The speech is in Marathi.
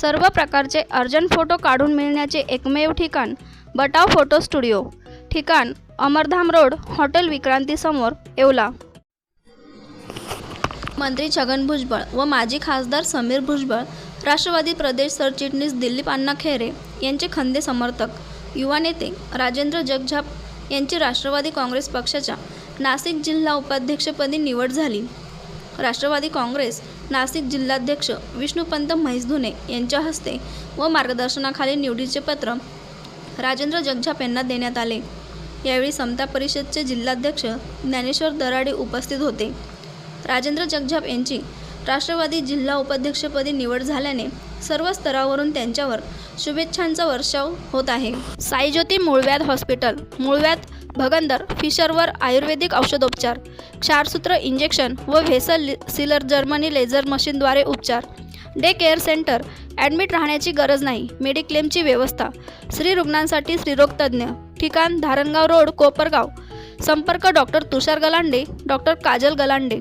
सर्व प्रकारचे अर्जंट फोटो काढून मिळण्याचे एकमेव ठिकाण बटाव फोटो स्टुडिओ. ठिकाण अमरधाम रोड हॉटेल विक्रांतीसमोर येवला. मंत्री छगन भुजबळ व माजी खासदार समीर भुजबळ राष्ट्रवादी प्रदेश सरचिटणीस दिलीप अण्णा खेरे यांचे खंदे समर्थक युवा नेते राजेंद्र जगझाप यांची राष्ट्रवादी काँग्रेस पक्षाच्या नाशिक जिल्हा उपाध्यक्षपदी निवड झाली. राष्ट्रवादी काँग्रेस नाशिक जिल्हाध्यक्ष विष्णुपंत म्हैसधुने यांच्या हस्ते व मार्गदर्शनाखाली निवडीचे पत्र राजेंद्र जगझाप यांना देण्यात आले. यावेळी समता परिषदचे जिल्हाध्यक्ष ज्ञानेश्वर दराडे उपस्थित होते. राजेंद्र जगझाप यांची राष्ट्रवादी जिल्हा उपाध्यक्षपदी निवड झाल्याने सर्व स्तरावरून त्यांच्यावर शुभेच्छांचा वर्षाव होत आहे. साईज्योती मूळव्याध हॉस्पिटल मूळव्याध भगंदर फिशरवर आयुर्वेदिक औषधोपचार क्षारसूत्र इंजेक्शन व व्हेसल सिलर जर्मनी लेझर मशीनद्वारे उपचार. डे केअर सेंटर ॲडमिट राहण्याची गरज नाही मेडिक्लेमची व्यवस्था. स्त्री रुग्णांसाठी स्त्रीरोगतज्ञ ठिकाण धारणगाव रोड कोपरगाव. संपर्क डॉक्टर तुषार गलांडे डॉक्टर काजल गलांडे.